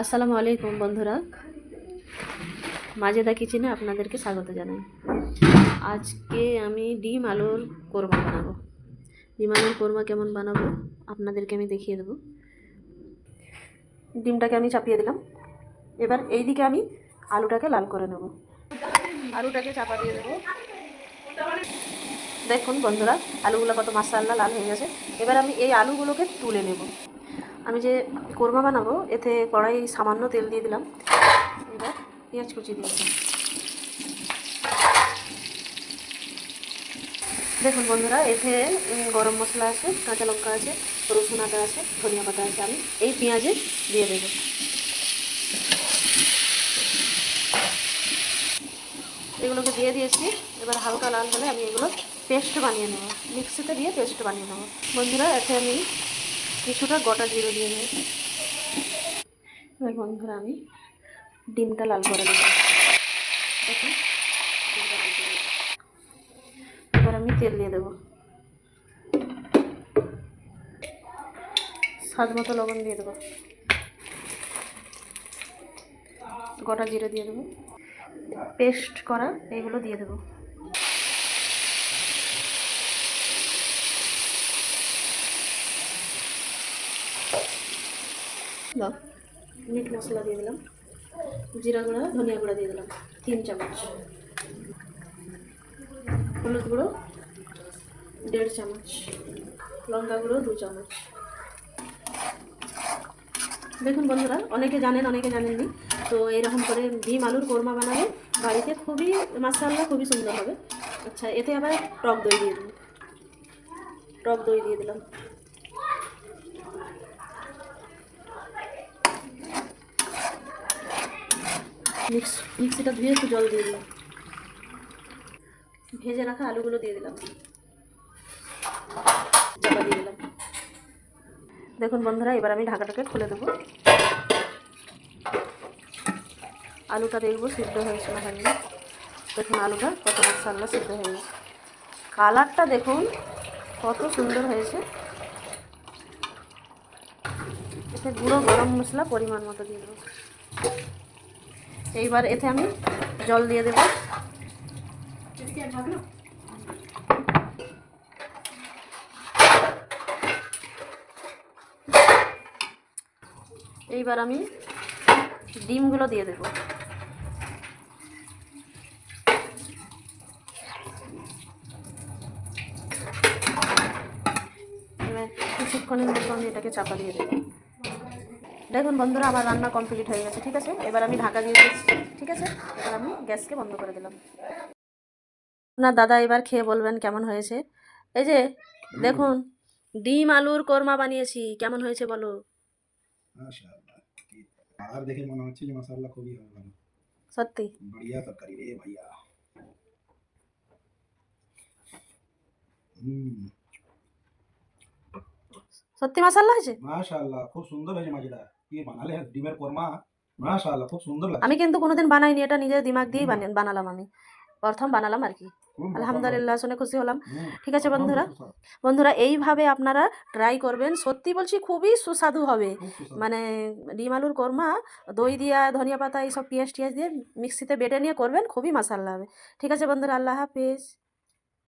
আসসালামু আলাইকুম বন্ধুরা। মাজেদা কিচেনে আপনাদেরকে স্বাগত জানাই। আজকে আমি ডিম আলুর কোরমা বানাবো। ডিম আলুর কোরমা কেমন বানাবো আপনাদেরকে আমি দেখিয়ে দেবো। ডিমটাকে আমি চাপিয়ে দিলাম। এবার এই দিকে আমি আলুটাকে লাল করে নেব। আলুটাকে চাপা দিয়ে দেবো। দেখুন বন্ধুরা, আলুগুলো কত মাসাল্লা লাল হয়ে গেছে। এবার আমি এই আলুগুলোকে তুলে নেব। আমি যে কোরমা বানাবো, এতে কড়াই সামান্য তেল দিয়ে দিলাম। এবার পেঁয়াজ কুচি দিয়েছি দেখুন বন্ধুরা, এতে গরম মশলা আছে, কাঁচা লঙ্কা আছে, রসুন আদা আছে, ধনিয়া পাতা আছে, আমি এই পেঁয়াজে দিয়ে দেবো। এগুলোকে দিয়ে দিয়েছি, এবার হালকা লাল হলে আমি এগুলো পেস্ট বানিয়ে নেব। মিক্সিতে দিয়ে পেস্ট বানিয়ে নেব। বন্ধুরা, এতে আমি কিছুটা গোটা জিরে দিয়ে নেব এবার বন্ধুরা আমি ডিমটা লাল করে দেবো। এবার আমি তেল দিয়ে দেবো। স্বাদ মতো লবণ দিয়ে দেবো। গোটা জিরে দিয়ে দেবো। পেস্ট করা এইগুলো দিয়ে দেবো। দাও মিট মশলা দিয়ে দিলাম। জিরা গুঁড়া, ধনিয়া গুঁড়া দিয়ে দিলাম। তিন চামচ। হলুদ গুঁড়ো, দেড় চামচ। লঙ্কা গুঁড়ো, দু চামচ। দেখুন বন্ধুরা, অনেকে জানেন, অনেকে জানেননি। তো এরকম করে ডিম, আলুর কোরমা বানালে বাড়িতে খুবই মাসাল্লা খুবই সুন্দর হবে। আচ্ছা এতে আবার টক দই দিয়ে দিন টক দই দিয়ে দিলাম। মিক্স, মিক্সিটা ধুয়ে একটু জল দিয়ে দিলাম। ভেজে রাখা আলুগুলো দিয়ে দিলাম। চাপা দিয়ে দিলাম। দেখুন বন্ধুরা, এবার আমি ঢাকাটাকে খুলে দেবো। আলুটা দেখব সিদ্ধ হয়েছে না হয়নি। দেখুন আলুটা কত মশাল্লা সিদ্ধ হয়ে গেছে। কালারটা দেখুন, কত সুন্দর হয়েছে। এতে গুঁড়ো গরম মশলা পরিমাণ মতো দিয়ে দেবো। এইবার এতে আমি জল দিয়ে দেবো। এইবার আমি ডিমগুলো দিয়ে দেবো। কিছুক্ষণের মতো আমি এটাকে চাপা দিয়ে দেবো। দেখুন বন্ধুরা আমার রান্না কমপ্লিট হয়ে গেছে ঠিক আছে? এবার আমি ঢাকা দিয়ে দিচ্ছি ঠিক আছে? এবার আমি গ্যাসকে বন্ধ করে দিলাম। আপনার দাদা এবার খেয়ে বলবেন কেমন হয়েছে। এই যে দেখুন ডিম আলুর কর্মা বানিয়েছি কেমন হয়েছে বলো? সত্যি? বড়িয়া সত্যি হয়েছে? মাসাল্লাহ খুব সুন্দর হয়েছে মজাদার কি বানালে? ডিমের কোরমা? মাশাআল্লাহ খুব সুন্দর লাগছে। আমি কিন্তু কোনোদিন বানাইনি এটা নিজের দিমাগ দিয়েই বানালাম আমি। প্রথম বানালাম আর কি। আলহামদুলিল্লাহ শুনে খুশি হলাম। ঠিক আছে বন্ধুরা। বন্ধুরা এইভাবে আপনারা ট্রাই করবেন। সত্যি বলছি খুবই সুস্বাদু হবে। মানে ডিম আলুর কোরমা দই দিয়া ধনিয়া পাতা এইসব পেঁয়াজ টিয়াজ দিয়ে মিক্সিতে বেটে নিয়ে করবেন খুবই মশাল্লা হবে। ঠিক আছে বন্ধুরা আল্লাহ হাফিজ।